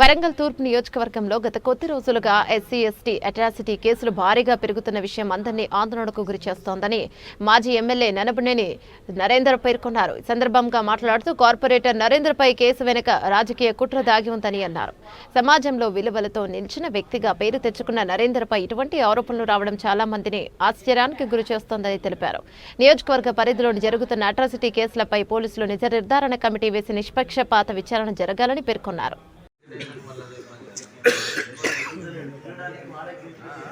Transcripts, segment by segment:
వరంగల్ తూర్పు నియోజకవర్గంలో గత కొద్ది రోజులుగా ఎస్సీ ఎస్టీ అట్రాసిటీ కేసులు భారీగా పెరుగుతున్న విషయం అందరినీ ఆందోళనకు గురి చేస్తోందని మాజీ ఎమ్మెల్యే ననబునేని నరేందర్ పేర్కొన్నారు. ఈ సందర్భంగా మాట్లాడుతూ కార్పొరేటర్ నరేంద్రపై కేసు వెనుక రాజకీయ కుట్ర దాగి ఉందని అన్నారు. సమాజంలో విలువలతో నిలిచిన వ్యక్తిగా పేరు తెచ్చుకున్న నరేందర్పై ఇటువంటి ఆరోపణలు రావడం చాలా మందిని ఆశ్చర్యానికి గురి చేస్తోందని తెలిపారు. నియోజకవర్గ పరిధిలో జరుగుతున్న అట్రాసిటీ కేసులపై పోలీసులు నిజ నిర్ధారణ కమిటీ వేసి నిష్పక్షపాత విచారణ జరగాలని పేర్కొన్నారు.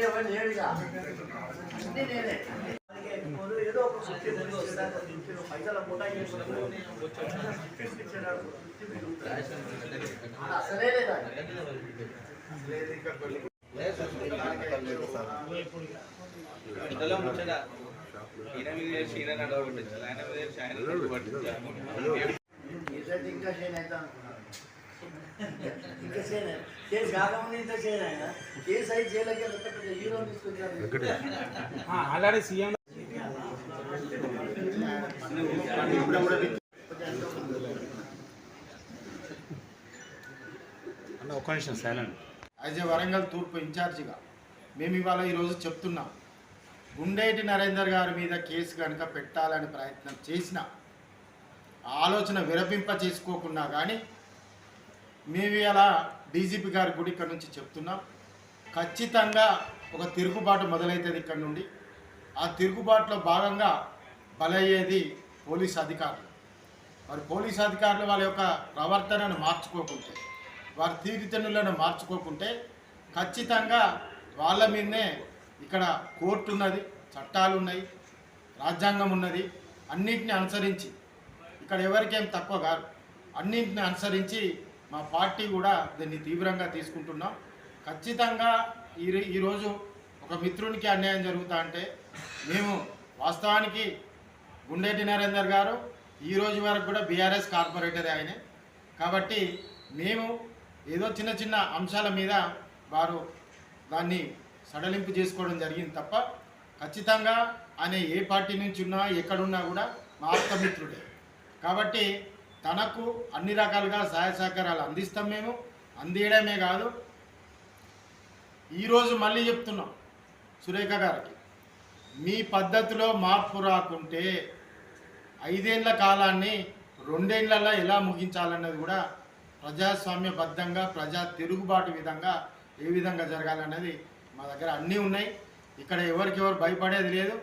ఎవరు లేడుగా అన్నీ నేనే ఏదో ఒక సుత్తి ముందు వస్తాను పైసల చేసుకున్నాను అసలే లేదా ఇంతలో ముచ్చట. ఈయన మీద చేసి ఈయన నడవబట్టించాలి ఆయన మీద చేసి ఆయన పట్టించాలి ఇంకా చేయను అయితే అనుకున్నాను ఇంకా కేసు కేసు అయితే చేయలేక పెద్ద పెద్ద హీరో తీసుకొచ్చారు. ఆల్రెడీ సీఎం అన్న ఒక్క నిమిషం సైలెంట్ యాజ్ ఏ వరంగల్ తూర్పు ఇన్ఛార్జిగా మేము ఇవాళ ఈరోజు చెప్తున్నాం గుండేటి నరేందర్ గారి మీద కేసు కనుక పెట్టాలని ప్రయత్నం చేసిన ఆలోచన విరపింప చేసుకోకున్నా కానీ మేము ఇలా డీజీపీ గారి గుడి ఇక్కడ నుంచి చెప్తున్నాం. ఖచ్చితంగా ఒక తిరుగుబాటు మొదలవుతుంది ఇక్కడ నుండి. ఆ తిరుగుబాటులో భాగంగా బలయ్యేది పోలీస్ అధికారులు. వారి పోలీస్ అధికారులు వాళ్ళ యొక్క ప్రవర్తనను మార్చుకోకుంటే వారి తీరుతెన్నులను మార్చుకోకుంటే ఖచ్చితంగా వాళ్ళ మీదనే ఇక్కడ కోర్టు ఉన్నది చట్టాలు ఉన్నాయి రాజ్యాంగం ఉన్నది అన్నింటిని అనుసరించి ఇక్కడ ఎవరికేం తక్కువ కాదు. అన్నింటిని అనుసరించి మా పార్టీ కూడా దీన్ని తీవ్రంగా తీసుకుంటున్నాం. ఖచ్చితంగా ఈ ఈరోజు ఒక మిత్రునికి అన్యాయం జరుగుతా అంటే మేము వాస్తవానికి గుండెటి నరేందర్ గారు ఈ రోజు వరకు కూడా బీఆర్ఎస్ కార్పొరేటరే ఆయనే. కాబట్టి మేము ఏదో చిన్న చిన్న అంశాల మీద వారు దాన్ని సడలింపు చేసుకోవడం జరిగింది తప్ప ఖచ్చితంగా ఆయన ఏ పార్టీ నుంచి ఉన్నా ఎక్కడున్నా కూడా మా ఆప్తమిత్రుడే కాబట్టి తనకు అన్ని రకాలుగా సహాయ సహకారాలు అందిస్తాం మేము. అందియడమే కాదు. ఈరోజు మళ్ళీ చెప్తున్నాం సురేఖ గారికి. మీ పద్ధతిలో మార్పు రాకుంటే ఐదేళ్ళ కాలాన్ని రెండేళ్ళలో ఎలా ముగించాలన్నది కూడా ప్రజాస్వామ్యబద్ధంగా ప్రజా తిరుగుబాటు విధంగా ఏ విధంగా జరగాలన్నది మా దగ్గర అన్నీ ఉన్నాయి. ఇక్కడ ఎవరికెవరు భయపడేది లేదు.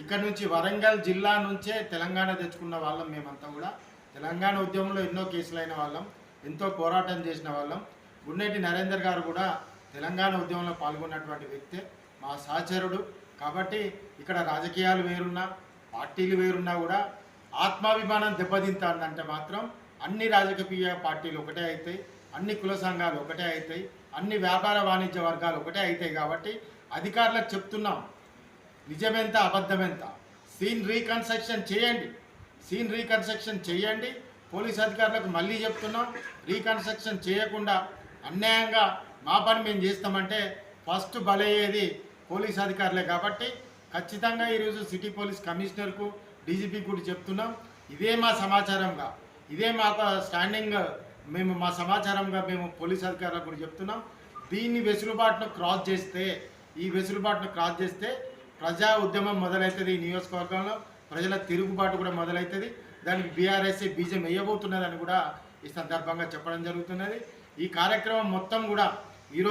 ఇక్కడ నుంచి వరంగల్ జిల్లా నుంచే తెలంగాణ తెచ్చుకున్న వాళ్ళం మేమంతా కూడా. తెలంగాణ ఉద్యమంలో ఎన్నో కేసులైన వాళ్ళం ఎంతో పోరాటం చేసిన వాళ్ళం. గుండెటి నరేందర్ గారు కూడా తెలంగాణ ఉద్యమంలో పాల్గొన్నటువంటి వ్యక్తే మా సహచరుడు. కాబట్టి ఇక్కడ రాజకీయాలు వేరున్నా పార్టీలు వేరున్నా కూడా ఆత్మాభిమానం దెబ్బతింటానంటే మాత్రం అన్ని రాజకీయ పార్టీలు ఒకటే అవుతాయి అన్ని కుల సంఘాలు ఒకటే అవుతాయి అన్ని వ్యాపార వాణిజ్య వర్గాలు ఒకటే అవుతాయి కాబట్టి అధికారులకు చెప్తున్నాం నిజమెంత అబద్ధమెంత? సీన్ రీకన్స్ట్రక్షన్ చేయండి. సీన్ రీకన్స్ట్రక్షన్ చేయండి. పోలీస్ అధికారులకు మళ్ళీ చెప్తున్నాం రీకన్స్ట్రక్షన్ చేయకుండా అన్యాయంగా మా పని మేము చేస్తామంటే ఫస్ట్ బలయ్యేది పోలీస్ అధికారులే కాబట్టి ఖచ్చితంగా ఈరోజు సిటీ పోలీస్ కమిషనర్కు డీజీపీకి కూడా చెప్తున్నాం. ఇదే మా సమాచారంగా ఇదే మా స్టాండింగ్ మేము మా సమాచారంగా మేము పోలీస్ అధికారులకు కూడా చెప్తున్నాం. దీన్ని వెసులుబాటును క్రాస్ చేస్తే ఈ వెసులుబాటును క్రాస్ చేస్తే ప్రజా ఉద్యమం మొదలవుతుంది ఈ నియోజకవర్గంలో. ప్రజల తిరుగుబాటు కూడా మొదలవుతుంది దానికి బీఆర్ఎస్ బీజం వేయబోతున్నదని కూడా ఈ సందర్భంగా చెప్పడం జరుగుతున్నది. ఈ కార్యక్రమం మొత్తం కూడా ఈరోజు